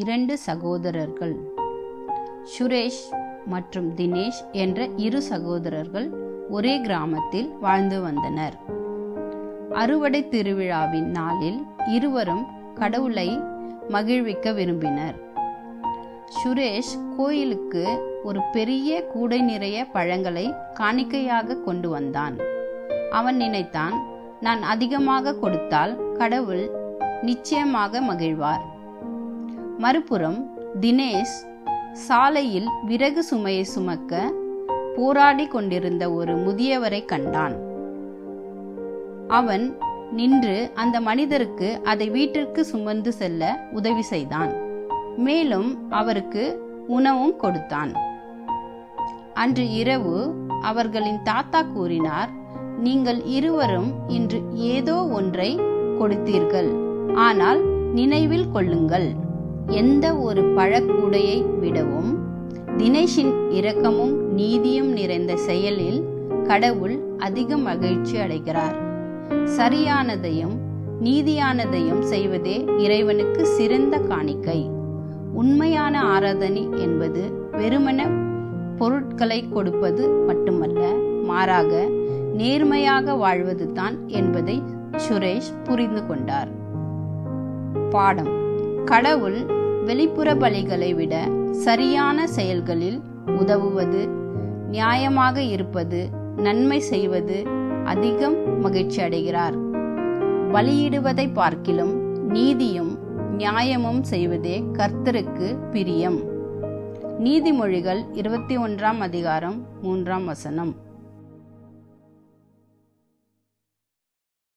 இரண்டு சகோதரர்கள். சுரேஷ் மற்றும் தினேஷ் என்ற இரு சகோதரர்கள் ஒரே கிராமத்தில் வாழ்ந்து வந்தனர். அறுவடை திருவிழாவின் நாளில் இருவரும் கடவுளை மகிழ்விக்க விரும்பினர். சுரேஷ் கோயிலுக்கு ஒரு பெரிய கூடை நிறைய பழங்களை காணிக்கையாக கொண்டு வந்தான். அவன் நினைத்தான் நான் அதிகமாக கொடுத்தால் கடவுள் நிச்சயமாக மகிழ்வார். மறுபுறம் தினேஷ் சாலையில் விறகு சுமையை சுமக்க போராடி கொண்டிருந்த ஒரு முதியவரை கண்டான். அவன் நின்று அந்த மனிதருக்கு அதை வீட்டிற்கு சுமந்து செல்ல உதவி செய்தான். மேலும் அவருக்கு உணவும் கொடுத்தான். அன்று இரவு அவர்களின் தாத்தா கூறினார் நீங்கள் இருவரும் இன்று ஏதோ ஒன்றை கொடுத்தீர்கள். ஆனால் நினைவில் கொள்ளுங்கள். எந்த ஒரு பழக்கூடையை விடவும் தினேஷின் இரக்கமும் நீதியும் நிறைந்த செயலில் கடவுள் அதிக மகிழ்ச்சி அடைகிறார். சரியானதையும் நீதியானதையும் செய்வதே இறைவனுக்கு சிறந்த காணிக்கை. உண்மையான ஆராதனை என்பது வெறுமன பொருட்களை கொடுப்பது மட்டுமல்ல மாறாக நேர்மையாக வாழ்வதுதான் என்பதை சுரேஷ் புரிந்து கொண்டார். பாடம். கடவுள் வெளிப்புற பலிகளை விட சரியான செயல்களில் உதவுவது நியாயமாக இருப்பது நன்மை செய்வது அதிகம் மகிழ்ச்சி அடைகிறார். பலியிடுவதை பார்க்கிலும் நீதியும் நியாயமும் செய்வதே கர்த்தருக்கு பிரியம். நீதிமொழிகள் இருபத்தி ஒன்றாம் அதிகாரம் மூன்றாம் வசனம்.